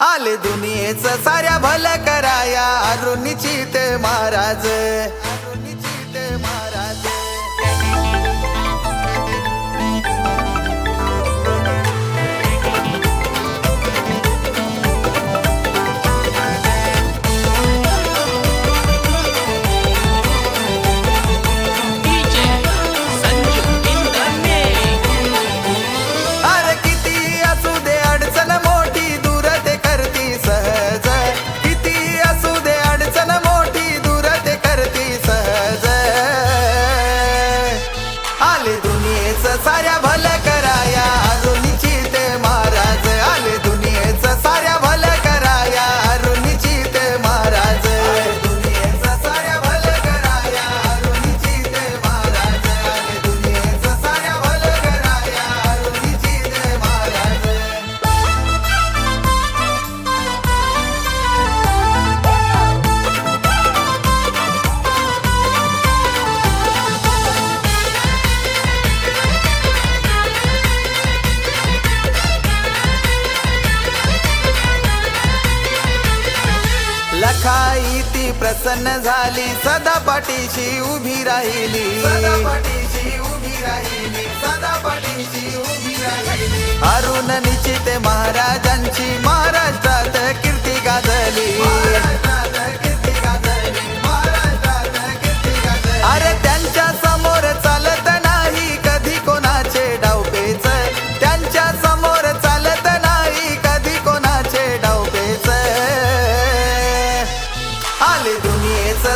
आले दुनियेच साऱ्या भल कराया अरुणीची ते महाराज. झाले दुनियेच साऱ्या ती प्रसन्न झाली सदा पाठीशी उभी राहिली. अरुण निश्चित महाराजांची महाराष्ट्रात कीर्ती गाजली.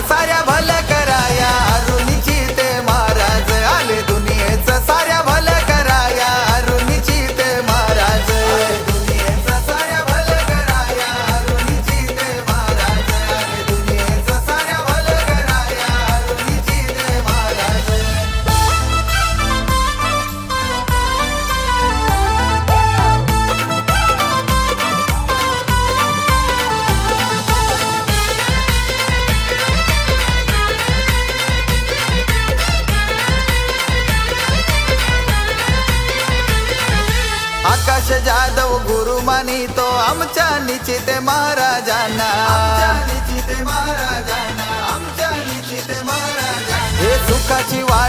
സരവ आदर्श जाधव गुरु मानितो आमच्या निचिते महाराजांना. महाराजांना. आमच्या निचिते महाराजांना. हे सुखाची वाट